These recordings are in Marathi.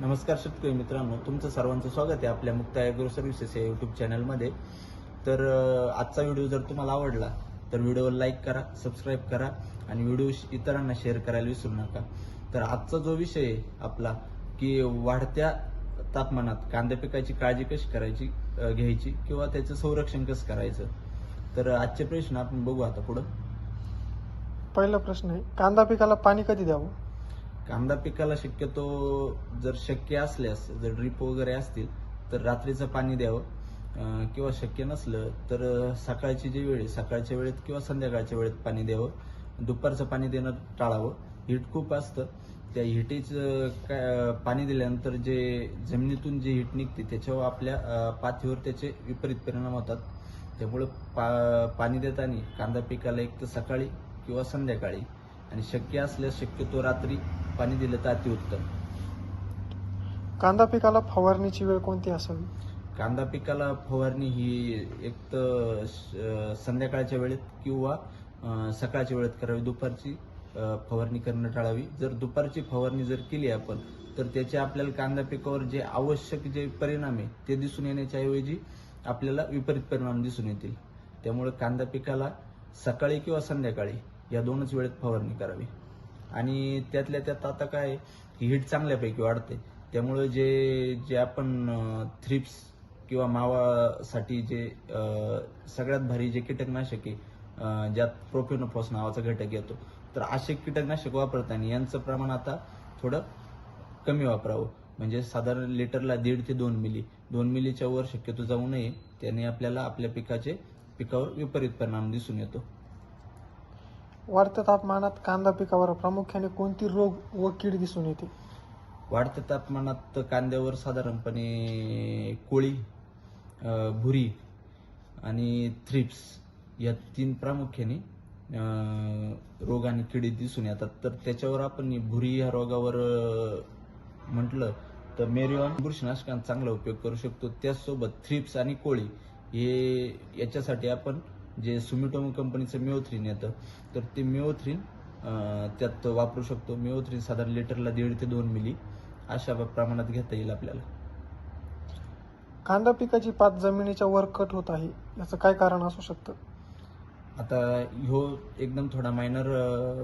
नमस्कार शेतकरी मित्रांनो तुमचं सर्वांचं स्वागत आहे आपल्या मुक्ता ॲग्रो सर्व्हिसेस या यूट्यूब चॅनलमध्ये तर आजचा व्हिडिओ जर तुम्हाला आवडला तर व्हिडिओ लाईक करा सबस्क्राईब करा आणि व्हिडिओ इतरांना शेअर करायला विसरू नका. तर आजचा जो विषय आहे आपला की वाढत्या तापमानात कांदा पिकाची काळजी कशी करायची घ्यायची किंवा त्याचं संरक्षण कसं करायचं? तर आजचे प्रश्न आपण बघू आता पुढं. पहिला प्रश्न आहे कांदा पिकाला पाणी कधी द्यावं? कांदा पिकाला शक्यतो जर शक्य असल्यास जर ड्रीप वगैरे असतील तर रात्रीचं पाणी द्यावं. किंवा शक्य नसलं तर सकाळची जी वेळ सकाळच्या वेळेत किंवा संध्याकाळच्या वेळेत पाणी द्यावं. दुपारचं पाणी देणं टाळावं. हीट खूप असतं. त्या हिटेचं काय पाणी दिल्यानंतर जे जमिनीतून जे हीट निघते त्याच्यावर आपल्या पाथीवर त्याचे विपरीत परिणाम होतात. त्यामुळं पा पाणी देताना कांदा पिकाला एक तर सकाळी किंवा संध्याकाळी आणि शक्य असल्यास शक्यतो रात्री पाणी दिलं तर अतिउत्तम. कांदा पिकाला फवारणीची वेळ कोणती असावी? कांदा पिकाला फवारणी ही एक तर संध्याकाळच्या वेळेत किंवा सकाळच्या वेळेत करावी. दुपारची फवारणी करणं टाळावी. जर दुपारची फवारणी जर केली आपण तर त्याचे आपल्याला कांदा पिकावर जे आवश्यक जे परिणाम आहे ते दिसून येण्याच्या ऐवजी आपल्याला विपरीत परिणाम दिसून येतील. त्यामुळे कांदा पिकाला सकाळी किंवा संध्याकाळी या दोनच वेळेत फवारणी करावी. आणि त्यातल्या त्यात आता काय हीट चांगल्यापैकी वाढते. त्यामुळे जे जे आपण थ्रिप्स किंवा मावासाठी जे सगळ्यात भारी जे कीटकनाशक आहे ज्यात प्रोफेनोफॉस नावाचा घटक येतो. तर असे कीटकनाशक वापरताना यांचं प्रमाण आता थोडं कमी वापरावं. म्हणजे साधारण लिटरला दीड ते दोन मिली. दोन मिलीच्या वर शक्यतो जाऊ नये. त्याने आपल्याला आपल्या पिकाचे पिकावर विपरीत परिणाम दिसून येतो. वाढत्या तापमानात कांदा पिकावर प्रामुख्याने कोणती रोग व कीड दिसून येते? वाढत्या तापमानात कांद्यावर साधारणपणे कोळी भुरी आणि थ्रिप्स या तीन प्रामुख्याने रोग आणि किडी दिसून येतात. तर त्याच्यावर आपण भुरी या रोगावर म्हटलं तर मेरिऑन बुरशीनाशकांचा चांगला उपयोग करू शकतो. त्याचसोबत थ्रिप्स आणि कोळी हे याच्यासाठी आपण जे सुमिटोमो कंपनीचं मिओथ्रीन येतं तर ते मिओथ्रीन त्यात वापरू शकतो. मिओथ्रीन साधारण लिटरला दीड ते दोन मिली अशा प्रमाणात घेता येईल आपल्याला. कांदा पिकाची पात जमिनीच्या वर कट होत आहे याचं काय कारण असू शकतं? आता ह्यो एकदम थोडा मायनर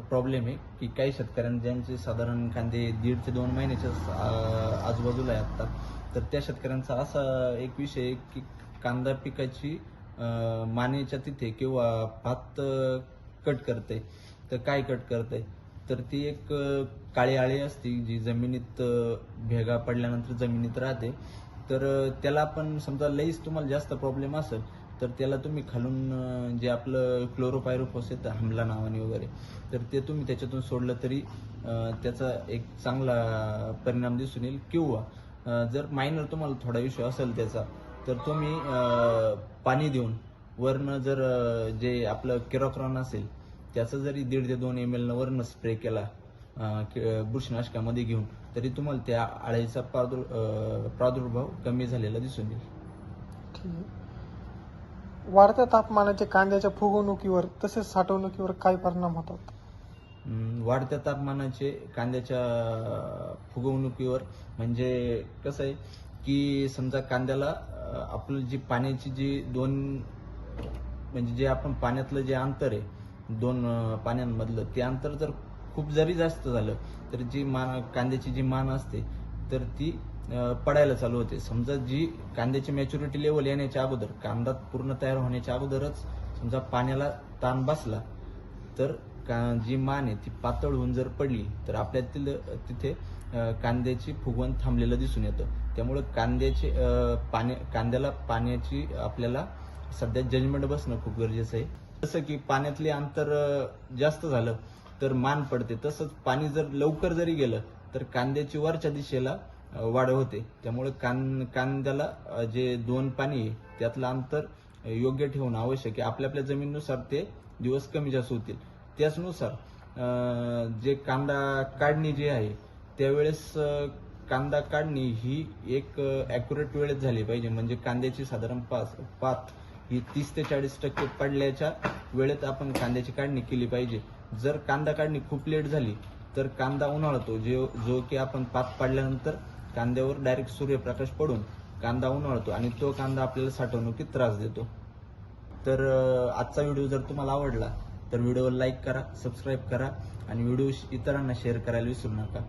प्रॉब्लेम आहे की काही शेतकऱ्यांना ज्यांचे साधारण कांदे दीड ते दोन महिन्याच्या आजूबाजूला आहे आता तर त्या शेतकऱ्यांचा असा एक विषय आहे की कांदा पिकाची मानेच्या तिथे किंवा भात कट करते. तर काय कट करते? तर ती एक काळी आळी असते जी जमिनीत भेगा पडल्यानंतर जमिनीत राहते. तर त्याला आपण समजा लईच तुम्हाला जास्त प्रॉब्लेम असेल तर त्याला तुम्ही खालून जे आपलं क्लोरोपायरोफॉस येतं हमला नावाने वगैरे तर ते तुम्ही त्याच्यातून सोडलं तरी त्याचा एक चांगला परिणाम दिसून येईल. किंवा जर मायनर तुम्हाला थोडा इश्यू असेल त्याचा तर तुम्ही पाणी देऊन वरनं जर जे आपलं केरोक्रॉन असेल त्याचा जरी दीड ते दोन एम एल वरनं स्प्रे केला बुरशीनाशकामध्ये घेऊन तरी तुम्हाला त्या आळीचा प्रादुर प्रादुर्भाव कमी झालेला दिसून येईल. वाढत्या तापमानाचे कांद्याच्या फुगवणुकीवर तसेच साठवणुकीवर काय परिणाम होतात? वाढत्या तापमानाचे कांद्याच्या फुगवणुकीवर म्हणजे कसं आहे की समजा कांद्याला आपलं जी पाण्याची जी दोन म्हणजे जे आपण पाण्यातलं जे अंतर आहे दोन पाण्यांमधलं ते अंतर जर खूप जरी जास्त झालं तर जी मान कांद्याची जी मान असते तर ती पडायला चालू होते. समजा जी कांद्याची मॅच्युरिटी लेवल येण्याच्या अगोदर कांदा पूर्ण तयार होण्याच्या अगोदरच समजा पाण्याला ताण बसला तर का- जी मान आहे ती पातळ होऊन जर पडली तर आपल्यातील तिथे कांद्याची फुगवण थांबलेलं दिसून येतं. त्यामुळं कांद्याचे पाण्या कांद्याला पाण्याची आपल्याला सध्या जजमेंट बसणं खूप गरजेचं आहे. जसं की पाण्यातले अंतर जास्त झालं तर मान पडते. तसंच पाणी जर लवकर जरी गेलं तर कांद्याची वरच्या दिशेला वाढ होते. त्यामुळे कां कांद्याला जे दोन पाणी आहे त्यातलं अंतर योग्य ठेवणं आवश्यक आहे. आपल्या आपल्या जमिनीनुसार ते दिवस कमी जास्त होतील. त्याचनुसार जे कांदा काढणी जी आहे त्यावेळेस कांदा काढणी ही एक ॲक्युरेट वेळेत झाली पाहिजे. म्हणजे कांद्याची साधारण पाच पात ही तीस ते चाळीस टक्के पडल्याच्या वेळेत आपण कांद्याची काढणी केली पाहिजे. जर कांदा काढणी खूप लेट झाली तर कांदा उन्हाळतो. जे जो की आपण पात पाडल्यानंतर कांद्यावर डायरेक्ट सूर्यप्रकाश पडून कांदा उन्हाळतो आणि तो कांदा आपल्याला साठवणुकीत त्रास देतो. तर आजचा व्हिडिओ जर तुम्हाला आवडला तर व्हिडिओला लाईक करा सबस्क्राईब करा आणि व्हिडिओ इतरांना शेअर करायला विसरू नका.